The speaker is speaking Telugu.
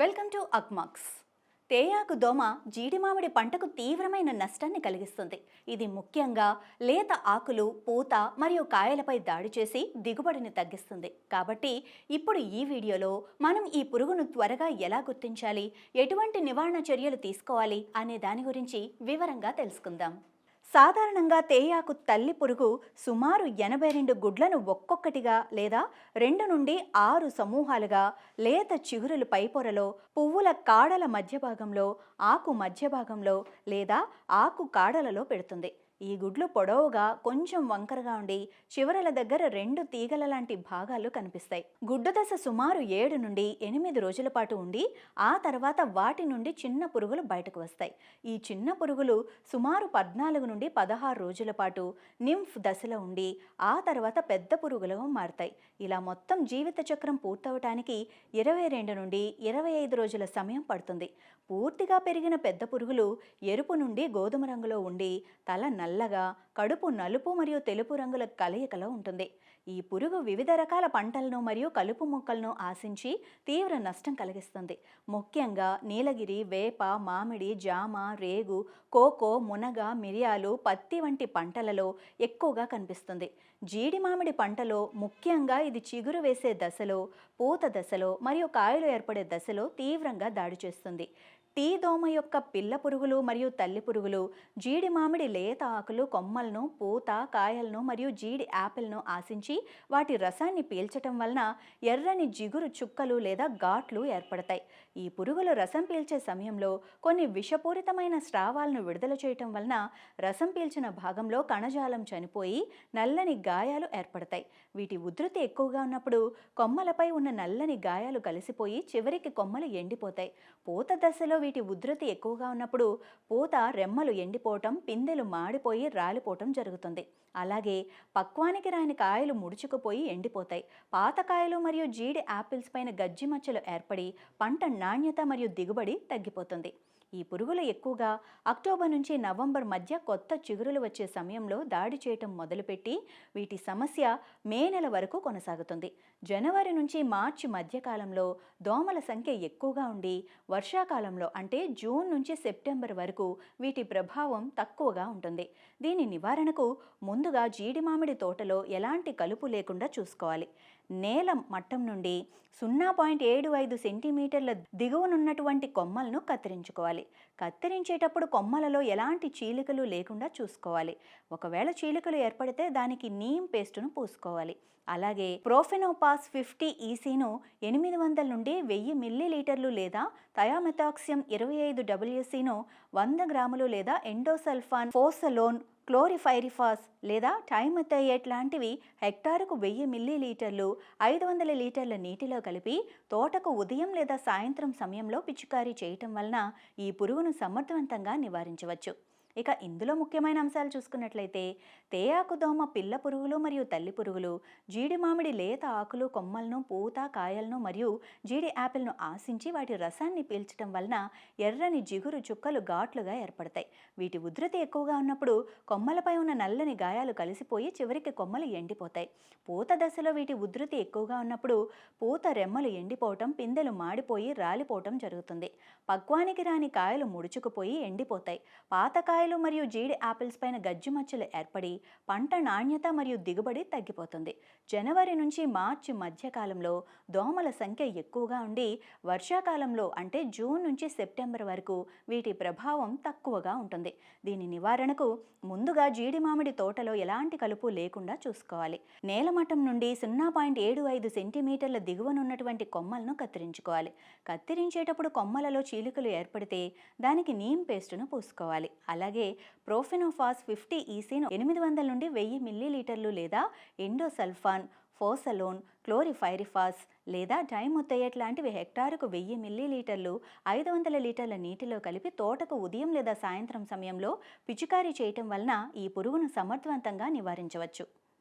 Welcome to అక్మాక్స్. తేయాకు దోమ జీడి మామిడి పంటకు తీవ్రమైన నష్టాన్ని కలిగిస్తుంది. ఇది ముఖ్యంగా లేత ఆకులు పూత మరియు కాయలపై దాడి చేసి దిగుబడిని తగ్గిస్తుంది. కాబట్టి ఇప్పుడు ఈ వీడియోలో మనం ఈ పురుగును త్వరగా ఎలా గుర్తించాలి ఎటువంటి నివారణ చర్యలు తీసుకోవాలి అనే దాని గురించి వివరంగా తెలుసుకుందాం. సాధారణంగా తేయాకు తల్లి పురుగు సుమారు ఎనభై రెండు గుడ్లను ఒక్కొక్కటిగా లేదా రెండు నుండి ఆరు సమూహాలుగా లేత చిగురులు పైపొరలో పువ్వుల కాడల మధ్య భాగంలో ఆకు మధ్య భాగంలో లేదా ఆకు కాడలలో పెడుతుంది. ఈ గుడ్లు పొడవుగా కొంచెం వంకరగా ఉండి చివరల దగ్గర రెండు తీగల లాంటి భాగాలు కనిపిస్తాయి. గుడ్డు దశ సుమారు ఏడు నుండి ఎనిమిది రోజుల పాటు ఉండి ఆ తర్వాత వాటి నుండి చిన్న పురుగులు బయటకు వస్తాయి. ఈ చిన్న పురుగులు సుమారు పద్నాలుగు నుండి పదహారు రోజుల పాటు నింఫ్ దశలో ఉండి ఆ తర్వాత పెద్ద పురుగులుగా మారుతాయి. ఇలా మొత్తం జీవిత చక్రం పూర్తవటానికి ఇరవై రెండు నుండి ఇరవై ఐదు రోజుల సమయం పడుతుంది. పూర్తిగా పెరిగిన పెద్ద పురుగులు ఎరుపు నుండి గోధుమ రంగులో ఉండి తల నల్లగా కడుపు నలుపు మరియు తెలుపు రంగుల కలయికలో ఉంటుంది. ఈ పురుగు వివిధ రకాల పంటలను మరియు కలుపు మొక్కలను ఆశించి తీవ్ర నష్టం కలిగిస్తుంది. ముఖ్యంగా నీలగిరి వేప మామిడి జామ రేగు కోకో మునగ మిరియాలు పత్తి వంటి పంటలలో ఎక్కువగా కనిపిస్తుంది. జీడి మామిడి పంటలో ముఖ్యంగా ఇది చిగురు వేసే దశలో పూత దశలో మరియు కాయలు ఏర్పడే దశలో తీవ్రంగా దాడి చేస్తుంది. టీ దోమ యొక్క పిల్ల పురుగులు మరియు తల్లి పురుగులు జీడి మామిడి లేత ఆకులు కొమ్మలను పూత కాయలను మరియు జీడి యాపిల్ను ఆశించి వాటి రసాన్ని పీల్చటం వలన ఎర్రని జిగురు చుక్కలు లేదా ఘాట్లు ఏర్పడతాయి. ఈ పురుగులు రసం పీల్చే సమయంలో కొన్ని విషపూరితమైన స్రావాలను విడుదల చేయటం వలన రసం పీల్చిన భాగంలో కణజాలం చనిపోయి నల్లని గాయాలు ఏర్పడతాయి. వీటి ఉధృతి ఎక్కువగా ఉన్నప్పుడు కొమ్మలపై ఉన్న నల్లని గాయాలు కలిసిపోయి చివరికి కొమ్మలు ఎండిపోతాయి. పూత దశలో వీటి ఉధృతి ఎక్కువగా ఉన్నప్పుడు పూత రెమ్మలు ఎండిపోవటం పిందెలు మాడిపోయి రాలిపోవటం జరుగుతుంది. అలాగే పక్వానికి రాని కాయలు ముడుచుకుపోయి ఎండిపోతాయి. పాత కాయలు మరియు జీడి యాపిల్స్ పైన గజ్జి మచ్చలు ఏర్పడి పంట నాణ్యత మరియు దిగుబడి తగ్గిపోతుంది. ఈ పురుగులు ఎక్కువగా అక్టోబర్ నుంచి నవంబర్ మధ్య కొత్త చిగురులు వచ్చే సమయంలో దాడి చేయటం మొదలుపెట్టి వీటి సమస్య మే నెల వరకు కొనసాగుతుంది. జనవరి నుంచి మార్చి మధ్యకాలంలో దోమల సంఖ్య ఎక్కువగా ఉండి వర్షాకాలంలో అంటే జూన్ నుంచి సెప్టెంబర్ వరకు వీటి ప్రభావం తక్కువగా ఉంటుంది. దీని నివారణకు ముందుగా జీడి మామిడి తోటలో ఎలాంటి కలుపు లేకుండా చూసుకోవాలి. నేల మట్టం నుండి సున్నా పాయింట్ ఏడు ఐదు సెంటీమీటర్ల దిగువనున్నటువంటి కొమ్మలను కత్తిరించుకోవాలి. కత్తిరించేటప్పుడు కొమ్మలలో ఎలాంటి చీలికలు లేకుండా చూసుకోవాలి. ఒకవేళ చీలికలు ఏర్పడితే దానికి నీమ్ పేస్టును పూసుకోవాలి. అలాగే ప్రోఫెనోపా ప్రోఫెనోపాస్ ఫిఫ్టీ ఈసీను ఎనిమిది వందల నుండి వెయ్యి మిల్లీ లీటర్లు లేదా థయామెథాక్సియం ఇరవై ఐదు డబ్ల్యూసీను వంద గ్రాములు లేదా ఎండోసల్ఫాన్ ఫోసలోన్ క్లోరిఫైరిఫాస్ లేదా టైమథయేట్ లాంటివి హెక్టారుకు వెయ్యి మిల్లీ లీటర్లు ఐదు వందల లీటర్ల నీటిలో కలిపి తోటకు ఉదయం లేదా సాయంత్రం సమయంలో పిచికారీ చేయటం వలన ఈ పురుగును సమర్థవంతంగా నివారించవచ్చు. ఇక ఇందులో ముఖ్యమైన అంశాలు చూసుకున్నట్లయితే తేయాకు దోమ పిల్ల పురుగులు మరియు తల్లి పురుగులు జీడి మామిడి లేత ఆకులు కొమ్మలను పూత కాయలను మరియు జీడి యాపిల్ను ఆశించి వాటి రసాన్ని పీల్చడం వలన ఎర్రని జిగురు చుక్కలు ఘాట్లుగా ఏర్పడతాయి. వీటి ఉధృతి ఎక్కువగా ఉన్నప్పుడు కొమ్మలపై ఉన్న నల్లని గాయాలు కలిసిపోయి చివరికి కొమ్మలు ఎండిపోతాయి. పూత దశలో వీటి ఉధృతి ఎక్కువగా ఉన్నప్పుడు పూత రెమ్మలు ఎండిపోవటం పిందెలు మాడిపోయి రాలిపోవటం జరుగుతుంది. పక్వానికి రాని కాయలు ముడుచుకుపోయి ఎండిపోతాయి. పాత కాయలు మరియు జీడి యాపిల్స్ పైన గజ్జి మచ్చలు ఏర్పడి పంట నాణ్యత మరియు దిగుబడి తగ్గిపోతుంది. జనవరి నుంచి మార్చి మధ్యకాలంలో దోమల సంఖ్య ఎక్కువగా ఉండి వర్షాకాలంలో అంటే జూన్ నుంచి సెప్టెంబర్ వరకు వీటి ప్రభావం తక్కువగా ఉంటుంది. దీని నివారణకు ముందుగా జీడి మామిడి తోటలో ఎలాంటి కలుపు లేకుండా చూసుకోవాలి. నేలమట్టం నుండి సున్నా పాయింట్ ఏడు ఐదు సెంటీమీటర్ల దిగువనున్నటువంటి కొమ్మలను కత్తిరించుకోవాలి. కత్తిరించేటప్పుడు కొమ్మలలో చీలికలు ఏర్పడితే దానికి నీమ్ పేస్టును పూసుకోవాలి. అలాగే అలాగే ప్రోఫెనోఫాస్ ఫిఫ్టీ ఈసీను ఎనిమిది వందల నుండి వెయ్యి మిల్లీలీటర్లు లేదా ఎండోసల్ఫాన్ ఫోసలోన్ క్లోరిఫైరిఫాస్ లేదా డైమొత్తయట్ లాంటివి హెక్టారుకు వెయ్యి మిల్లీలీటర్లు ఐదు వందల లీటర్ల నీటిలో కలిపి తోటకు ఉదయం లేదా సాయంత్రం సమయంలో పిచికారీ చేయటం వలన ఈ పురుగును సమర్థవంతంగా నివారించవచ్చు.